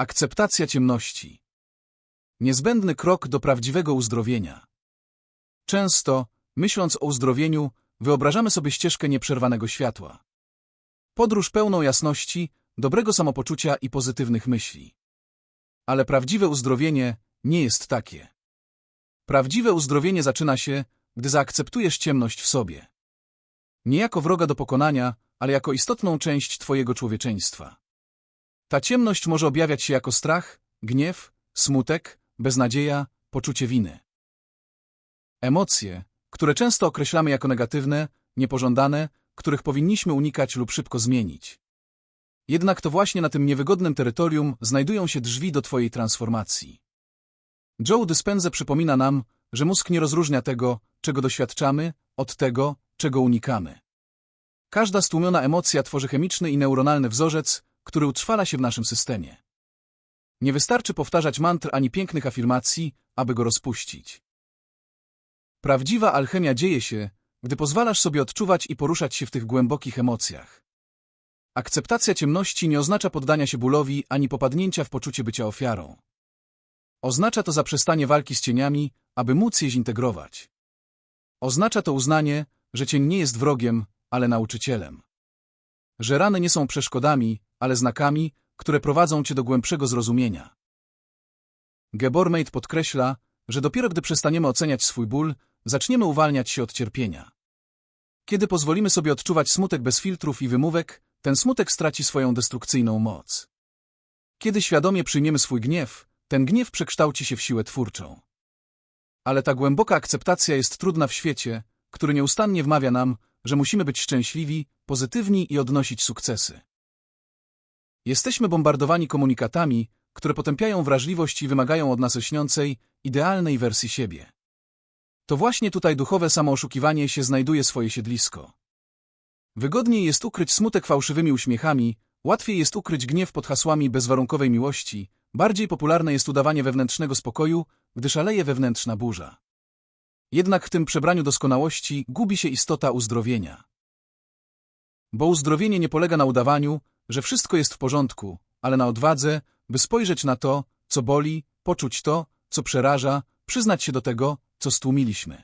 Akceptacja ciemności. Niezbędny krok do prawdziwego uzdrowienia. Często, myśląc o uzdrowieniu, wyobrażamy sobie ścieżkę nieprzerwanego światła. Podróż pełną jasności, dobrego samopoczucia i pozytywnych myśli. Ale prawdziwe uzdrowienie nie jest takie. Prawdziwe uzdrowienie zaczyna się, gdy zaakceptujesz ciemność w sobie. Nie jako wroga do pokonania, ale jako istotną część Twojego człowieczeństwa. Ta ciemność może objawiać się jako strach, gniew, smutek, beznadzieja, poczucie winy. Emocje, które często określamy jako negatywne, niepożądane, których powinniśmy unikać lub szybko zmienić. Jednak to właśnie na tym niewygodnym terytorium znajdują się drzwi do Twojej transformacji. Joe Dispenza przypomina nam, że mózg nie rozróżnia tego, czego doświadczamy, od tego, czego unikamy. Każda stłumiona emocja tworzy chemiczny i neuronalny wzorzec, który utrwala się w naszym systemie. Nie wystarczy powtarzać mantr ani pięknych afirmacji, aby go rozpuścić. Prawdziwa alchemia dzieje się, gdy pozwalasz sobie odczuwać i poruszać się w tych głębokich emocjach. Akceptacja ciemności nie oznacza poddania się bólowi ani popadnięcia w poczucie bycia ofiarą. Oznacza to zaprzestanie walki z cieniami, aby móc je zintegrować. Oznacza to uznanie, że cień nie jest wrogiem, ale nauczycielem. Że rany nie są przeszkodami, ale znakami, które prowadzą cię do głębszego zrozumienia. Gebormate podkreśla, że dopiero gdy przestaniemy oceniać swój ból, zaczniemy uwalniać się od cierpienia. Kiedy pozwolimy sobie odczuwać smutek bez filtrów i wymówek, ten smutek straci swoją destrukcyjną moc. Kiedy świadomie przyjmiemy swój gniew, ten gniew przekształci się w siłę twórczą. Ale ta głęboka akceptacja jest trudna w świecie, który nieustannie wmawia nam, że musimy być szczęśliwi, pozytywni i odnosić sukcesy. Jesteśmy bombardowani komunikatami, które potępiają wrażliwość i wymagają od nas lśniącej, idealnej wersji siebie. To właśnie tutaj duchowe samooszukiwanie się znajduje swoje siedlisko. Wygodniej jest ukryć smutek fałszywymi uśmiechami, łatwiej jest ukryć gniew pod hasłami bezwarunkowej miłości, bardziej popularne jest udawanie wewnętrznego spokoju, gdy szaleje wewnętrzna burza. Jednak w tym przebraniu doskonałości gubi się istota uzdrowienia. Bo uzdrowienie nie polega na udawaniu, że wszystko jest w porządku, ale na odwadze, by spojrzeć na to, co boli, poczuć to, co przeraża, przyznać się do tego, co stłumiliśmy.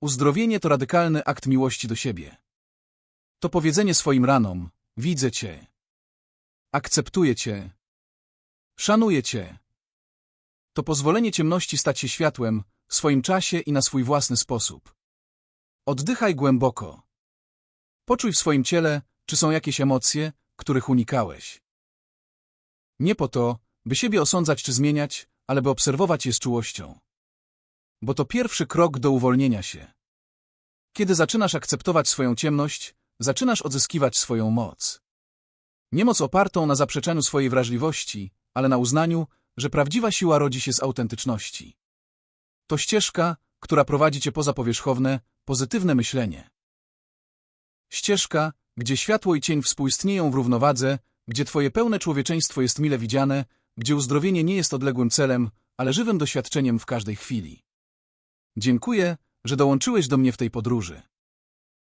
Uzdrowienie to radykalny akt miłości do siebie. To powiedzenie swoim ranom, widzę Cię. Akceptuję Cię. Szanuję Cię. To pozwolenie ciemności stać się światłem, w swoim czasie i na swój własny sposób. Oddychaj głęboko. Poczuj w swoim ciele, czy są jakieś emocje, których unikałeś. Nie po to, by siebie osądzać czy zmieniać, ale by obserwować je z czułością. Bo to pierwszy krok do uwolnienia się. Kiedy zaczynasz akceptować swoją ciemność, zaczynasz odzyskiwać swoją moc. Nie moc opartą na zaprzeczeniu swojej wrażliwości, ale na uznaniu, że prawdziwa siła rodzi się z autentyczności. To ścieżka, która prowadzi cię poza powierzchowne, pozytywne myślenie. Ścieżka, gdzie światło i cień współistnieją w równowadze, gdzie twoje pełne człowieczeństwo jest mile widziane, gdzie uzdrowienie nie jest odległym celem, ale żywym doświadczeniem w każdej chwili. Dziękuję, że dołączyłeś do mnie w tej podróży.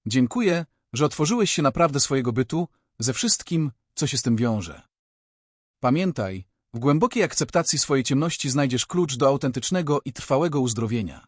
Dziękuję, że otworzyłeś się naprawdę swojego bytu, ze wszystkim, co się z tym wiąże. Pamiętaj, w głębokiej akceptacji swojej ciemności znajdziesz klucz do autentycznego i trwałego uzdrowienia.